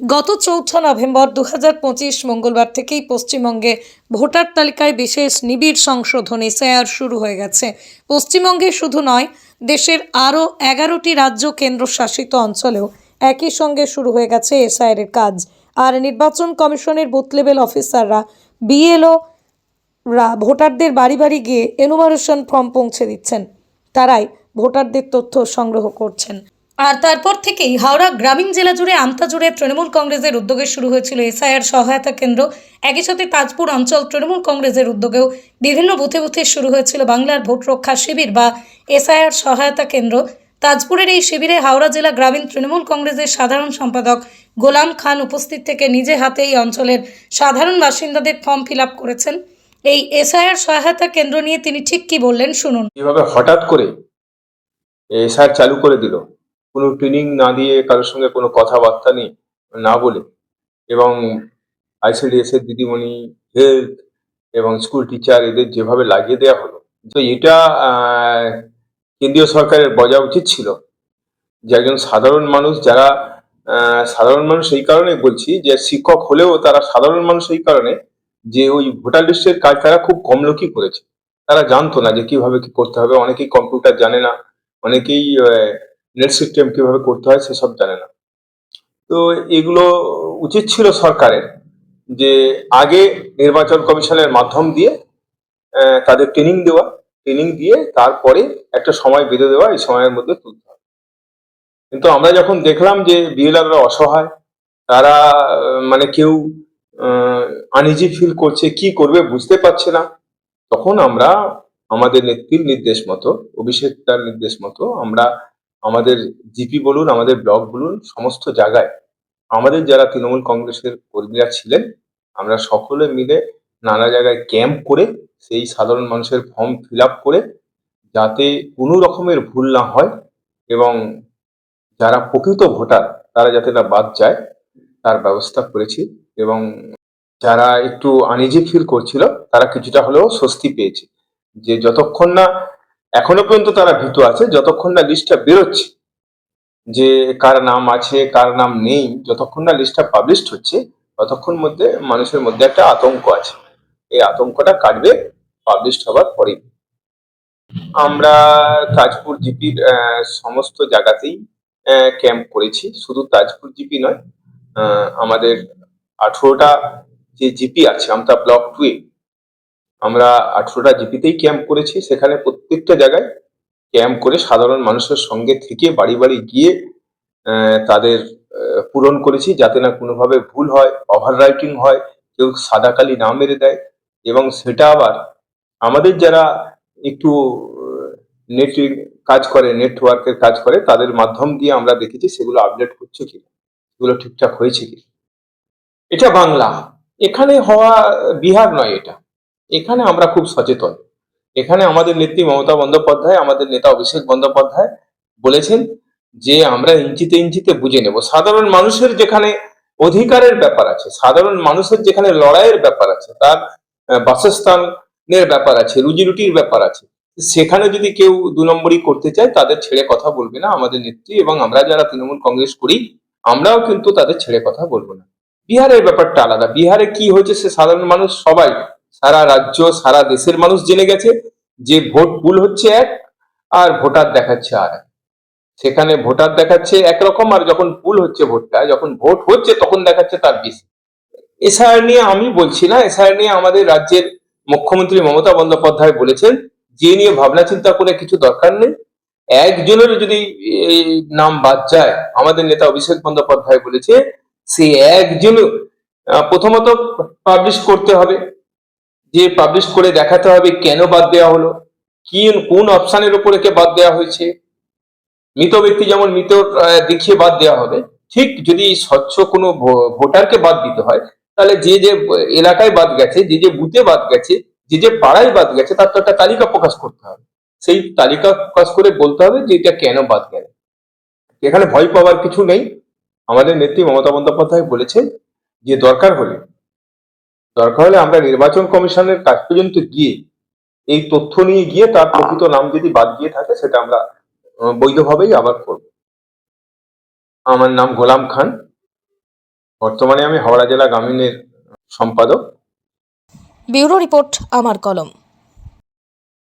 গত চৌঠা নভেম্বর দু হাজার পঁচিশ মঙ্গলবার থেকেই পশ্চিমবঙ্গে ভোটার তালিকায় বিশেষ নিবিড় সংশোধন এসআইআর শুরু হয়ে গেছে। পশ্চিমবঙ্গে শুধু নয়, দেশের আরও এগারোটি রাজ্য কেন্দ্রশাসিত অঞ্চলেও একই সঙ্গে শুরু হয়ে গেছে এসআইআর এর কাজ। আর নির্বাচন কমিশনের বুথ লেভেল অফিসাররা, বিএলও রা, ভোটারদের বাড়ি বাড়ি গিয়ে এনুমারেশন ফর্ম পৌঁছে দিচ্ছেন। তারাই ভোটারদের তথ্য সংগ্রহ করছেন। আর তারপর থেকেই হাওড়া গ্রামীণ জেলা জুড়ে, আমতা জুড়ে তৃণমূল কংগ্রেসের উদ্যোগে শুরু হয়েছিল এসআইআর সহায়তা কেন্দ্র। একই সাথে তাজপুর অঞ্চল তৃণমূল কংগ্রেসের উদ্যোগেও বিভিন্ন বুথে বুথে শুরু হয়েছিল বাংলার ভোট রক্ষা শিবির বা এসআইআর সহায়তা কেন্দ্র। তাজপুরের এই শিবিরে হাওড়া জেলা গ্রামীণ তৃণমূল কংগ্রেসের সাধারণ সম্পাদক গোলাম খান উপস্থিত থেকে নিজে হাতে এই অঞ্চলের সাধারণ বাসিন্দাদের ফর্ম ফিল করেছেন। এই এসআইআর সহায়তা কেন্দ্র নিয়ে তিনি ঠিক কি বললেন শুনুন। এভাবে হঠাৎ করে এসআর চালু করে দিল। কোনো ট্রেনিং না দিয়ে কারোর সঙ্গে কোনো কথাবার্তা নেই, না বলে। এবং আইসিডিএস এর দিদিমণি হেলথ এবং স্কুল টিচার এদের যেভাবে লাগিয়ে দেওয়া হলো, তো এটা কেন্দ্রীয় সরকারের বজা উচিত ছিল। যে একজন সাধারণ মানুষ যারা সাধারণ মানুষ এই কারণে বলছি যে শিক্ষক হলেও তারা সাধারণ মানুষ এই কারণে যে ওই ভোটার লিস্টের কাজ তারা খুব কম লোকই করেছে। তারা জানতো না যে কীভাবে কি করতে হবে, অনেকেই কম্পিউটার জানে না, অনেকেই নেট সিস্টেম কীভাবে করতে হয় সেসব জানে না। তো এগুলো উচিত ছিল সরকারের যে আগে নির্বাচন কমিশনের মাধ্যম দিয়ে তাদের ট্রেনিং দেওয়া ট্রেনিং দিয়ে তারপরে একটা সময় বেঁধে দেওয়া, এই সময়ের মধ্যে তুলতে হবে। কিন্তু আমরা যখন দেখলাম যে বিএলআররা অসহায়, তারা মানে কেউ আনইজি ফিল করছে, কি করবে বুঝতে পারছে না, তখন আমরা আমাদের নেত্রীর নির্দেশ মতো, অভিষেক তার নির্দেশ মতো আমরা আমাদের জিপি বলুন, আমাদের ব্লক বলুন, সমস্ত জায়গায় আমাদের যারা তৃণমূল কংগ্রেসের কর্মীরা ছিলেন, আমরা সকলে মিলে নানা জায়গায় ক্যাম্প করে সেই সাধারণ মানুষের ফর্ম ফিল করে যাতে কোনো রকমের ভুল না হয় এবং যারা প্রকৃত ভোটার তারা যাতে না বাদ যায়, তার ব্যবস্থা করেছি এবং যারা একটু আনইজি ফিল করছিল তারা কিছুটা হলেও স্বস্তি পেয়েছে। যে যতক্ষণ না এখনও পর্যন্ত তারা ভীত আছে, যতক্ষণ না লিস্টটা বেরোচ্ছে, যে কার নাম আছে, কার নাম নেই, যতক্ষণ না লিস্টটা পাবলিশড হচ্ছে, ততক্ষণ মধ্যে মানুষের মধ্যে একটা আতঙ্ক আছে। এই আতঙ্কটা কাটবে পাবলিশড হওয়ার পরেই। আমরা তাজপুর জিপির সমস্ত জায়গাতেই ক্যাম্প করেছি। শুধু তাজপুর জিপি নয় আমাদের আঠেরোটা যে জিপি আছে, আমরা ব্লক টুয়ে আমরা আঠেরোটা জিপিতেই ক্যাম্প করেছি। সেখানে প্রত্যেকটা জায়গায় ক্যাম্প করে সাধারণ মানুষের সঙ্গে থেকে বাড়ি বাড়ি গিয়ে তাদের পূরণ করেছি যাতে না কোনোভাবে ভুল হয় ওভার রাইটিং হয়, কেউ সাদা কালি না মেরে দেয় এবং সেটা আবার আমাদের যারা একটু নেট কাজ করে নেটওয়ার্কের কাজ করে, তাদের মাধ্যম দিয়ে আমরা দেখেছি সেগুলো আপডেট হচ্ছে কিনা সেগুলো ঠিকঠাক হয়েছে কি? এটা বাংলা। এখানে হওয়া বিহার নয় এটা। এখানে আমরা খুব সচেতন। এখানে আমাদের নেত্রী মমতা বন্দ্যোপাধ্যায়, আমাদের নেতা অভিষেক বন্দ্যোপাধ্যায় বলেছেন যে আমরা ইঞ্চিতে ইঞ্চিতে বুঝে নেব। সাধারণ মানুষের যেখানে অধিকারের ব্যাপার আছে, সাধারণ মানুষের যেখানে লড়াইয়ের ব্যাপার আছে, তার বাসস্থানের ব্যাপার আছে রুজি রুটির ব্যাপার আছে, সেখানে যদি কেউ দু নম্বরই করতে চায়, তাদের ছেড়ে কথা বলবে না আমাদের নেত্রী এবং আমরা যারা তৃণমূল কংগ্রেস করি, আমরাও কিন্তু তাদের ছেড়ে কথা বলব না। বিহারের ব্যাপারটা আলাদা। বিহারে কি হয়েছে সে সাধারণ মানুষ সবাই সারা রাজ্য, সারা দেশের মানুষ জেনে গেছে যে ভোট ভুল হচ্ছে এক আর ভোটার দেখাচ্ছে আর। সেখানে ভোটার দেখাচ্ছে একরকম আর যখন ভুল হচ্ছে ভোটটা, যখন ভোট হচ্ছে তখন দেখাচ্ছে তার বেশি। এসআইআর নিয়ে আমি বলছি না, এসআইআর নিয়ে আমাদের রাজ্যের মুখ্যমন্ত্রী মমতা বন্দ্যোপাধ্যায় বলেছেন, যে নিয়ে ভাবনা চিন্তা করে কিছু দরকার নেই। একজনের যদি নাম বাদ যায়, আমাদের নেতা অভিষেক বন্দ্যোপাধ্যায় বলেছে সে একজন প্রথমত পাবলিশ করতে হবে। যে পাবলিশ করে দেখাতে হবে কেন বাদ দেওয়া হলো? কি, কোন অপশানের উপরে কে বাদ দেওয়া হয়েছে? মৃত ব্যক্তি যেমন মৃত দেখিয়ে বাদ দেওয়া হবে, ঠিক যদি স্বচ্ছ কোনো ভোটারকে বাদ দিতে হয়, তাহলে যে যে এলাকায় বাদ গেছে, যে যে বুথে বাদ গেছে, যে যে পাড়ায় বাদ গেছে, তার তো একটা তালিকা প্রকাশ করতে হবে। সেই তালিকা প্রকাশ করে বলতে হবে যে এটা কেন বাদ গেল। এখানে ভয় পাওয়ার কিছু নেই। আমাদের নেত্রী মমতা বন্দ্যোপাধ্যায় বলেছেন যে দরকার হলে দরকার হলে আমরা নির্বাচন কমিশনের কাছ পর্যন্ত গিয়ে এই তথ্য নিয়ে গিয়ে তার প্রকৃত নাম যদি বাদ দিয়ে থাকে, সেটা আমরা বৈধভাবেই আবার করব। আমার নাম গোলাম খান। বর্তমানে আমি হাওড়া জেলা গ্রামীণের সম্পাদক। ব্যুরো রিপোর্ট, আমার কলম।